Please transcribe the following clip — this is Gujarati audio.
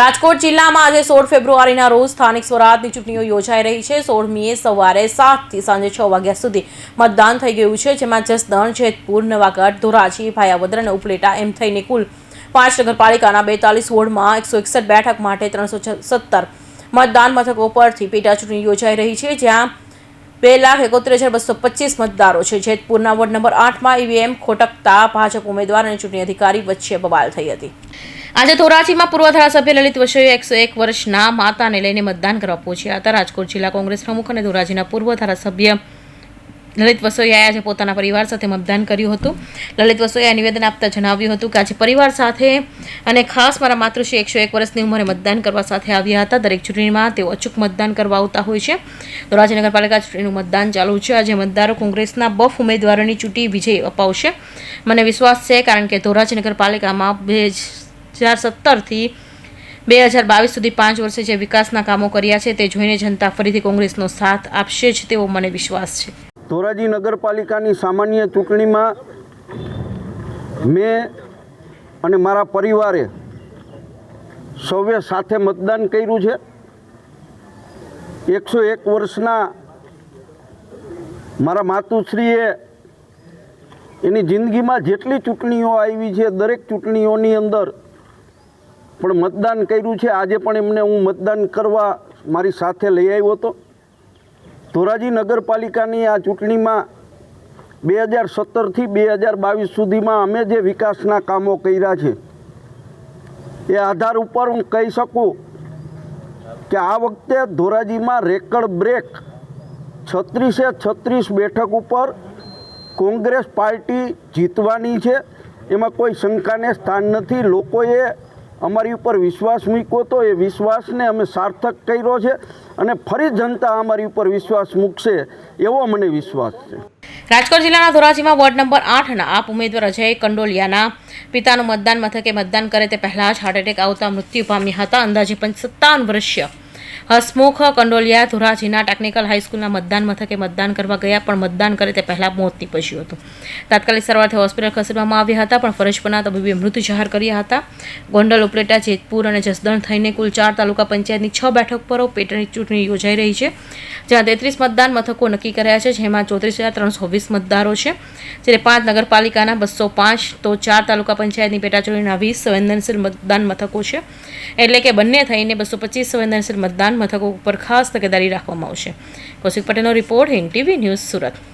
રાજકોટ જિલ્લામાં આજે સોળ ફેબ્રુઆરીના રોજ સ્થાનિક સ્વરાજની ચૂંટણીઓ યોજાઈ રહી છે. સોળમીએ સવારે સાતથી સાંજે છ વાગ્યા સુધી મતદાન થઈ ગયું છે, જેમાં જસદણ, જેતપુર, નવાગઢ, ધોરાજી, ભાયાવદર અને ઉપલેટા એમ થઈને કુલ પાંચ નગરપાલિકાના બેતાલીસ વોર્ડમાં એકસો એકસઠ બેઠક માટે ત્રણસો સત્તર મતદાન મથકો પરથી પેટા ચૂંટણી યોજાઈ રહી છે, જ્યાં બે લાખ એકોતેર હજાર બસો પચીસ મતદારો છે. જેતપુરના વોર્ડ નંબર આઠમાં ઈવીએમ, ખોટકતા, ભાજપ ઉમેદવાર અને ચૂંટણી અધિકારી વચ્ચે બવાલ થઈ હતી. આજે ધોરાજીમાં પૂર્વ ધારાસભ્ય લલિત વશોએ એકસો એક વર્ષના માતાને લઈને મતદાન કરવા પહોંચ્યા હતા. રાજકોટ જિલ્લા કોંગ્રેસ પ્રમુખ અને ધોરાજીના પૂર્વ ધારાસભ્ય લલિત વસોયાએ આજે પોતાના પરિવાર સાથે મતદાન કર્યું હતું. લલિત વસોયાએ નિવેદન આપતા જણાવ્યું હતું કે આજે પરિવાર સાથે અને ખાસ મારા માતૃશ્રી એકસો એક વર્ષની ઉંમરે મતદાન કરવા સાથે આવ્યા હતા. દરેક ચૂંટણીમાં તેઓ અચૂક મતદાન કરવા આવતા હોય છે. ધોરાજી નગરપાલિકા ચૂંટણીનું મતદાન ચાલુ છે. આજે મતદારો કોંગ્રેસના બફ ઉમેદવારોની ચૂંટી વિજય અપાવશે. મને વિશ્વાસ છે કારણ કે ધોરાજી નગરપાલિકામાં બે હજાર સત્તરથી બે હજાર બાવીસ સુધી પાંચ વર્ષે જે વિકાસના કામો કર્યા છે તે જોઈને જનતા ફરીથી કોંગ્રેસનો સાથ આપશે જ તેવો મને વિશ્વાસ છે. ધોરાજી નગરપાલિકાની સામાન્ય ચૂંટણીમાં મેં અને મારા પરિવારે સૌએ સાથે મતદાન કર્યું છે. એકસો એક વર્ષના મારા માતુશ્રીએ એની જિંદગીમાં જેટલી ચૂંટણીઓ આવી છે, દરેક ચૂંટણીઓની અંદર પણ મતદાન કર્યું છે. આજે પણ એમને હું મતદાન કરવા મારી સાથે લઈ આવ્યો હતો. ધોરાજી નગરપાલિકાની આ ચૂંટણીમાં બે હજાર સત્તરથી બે હજાર બાવીસ સુધીમાં અમે જે વિકાસના કામો કર્યા છે, એ આધાર ઉપર હું કહી શકું કે આ વખતે ધોરાજીમાં રેકડ બ્રેક છત્રીસે છત્રીસ બેઠક ઉપર કોંગ્રેસ પાર્ટી જીતવાની છે. એમાં કોઈ શંકાને સ્થાન નથી. લોકોએ અમારી ઉપર વિશ્વાસ મૂક્યો હતો એ વિશ્વાસને અમે સાર્થક કર્યો છે અને ફરી જનતા અમારી ઉપર વિશ્વાસ મૂકશે એવો મને વિશ્વાસ છે. રાજકોટ જિલ્લાના ધોરાજીમાં વોર્ડ નંબર આઠના આપ ઉમેદવાર અજય કંડોલિયાના પિતાનું મતદાન મથકે મતદાન કરે તે પહેલાં જ હાર્ટ એટેક આવતા મૃત્યુ પામ્યા હતા. અંદાજે પંચસત્તાવન વર્ષીય હસમુખ, કંડોલિયા ધોરાજીના ટેકનિકલ હાઈસ્કૂલના મતદાન મથકે મતદાન કરવા ગયા, પણ મતદાન કરે તે પહેલા મોત નીપજ્યું હતું. તાત્કાલિક સારવારથી હોસ્પિટલ ખસેડવામાં આવ્યા હતા, પણ ફરજ પરના તબીબે મૃત્યુ જાહેર કર્યા હતા. ગોંડલ ઉપલેટા, જેતપુર અને જસદણ થઈને કુલ ચાર તાલુકા પંચાયતની છ બેઠક પર પેટાની ચૂંટણી યોજાઈ રહી છે, જ્યાં તેત્રીસ મતદાન મથકો નક્કી કર્યા છે, જેમાં ચોત્રીસ હજાર ત્રણસો વીસ મતદારો છે. જ્યારે પાંચ નગરપાલિકાના બસો પાંચ, તો ચાર તાલુકા પંચાયતની પેટાચૂંટણીના વીસ સંવેદનશીલ મતદાન મથકો છે. એટલે કે બંને થઈને બસો પચીસ સંવેદનશીલ મતદાન મથકો ઉપર ખાસ તકેદારી રાખવામાં આવશે. કૌશિક પટેલનો રિપોર્ટ હિંગ ટીવી ન્યૂઝ સુરત.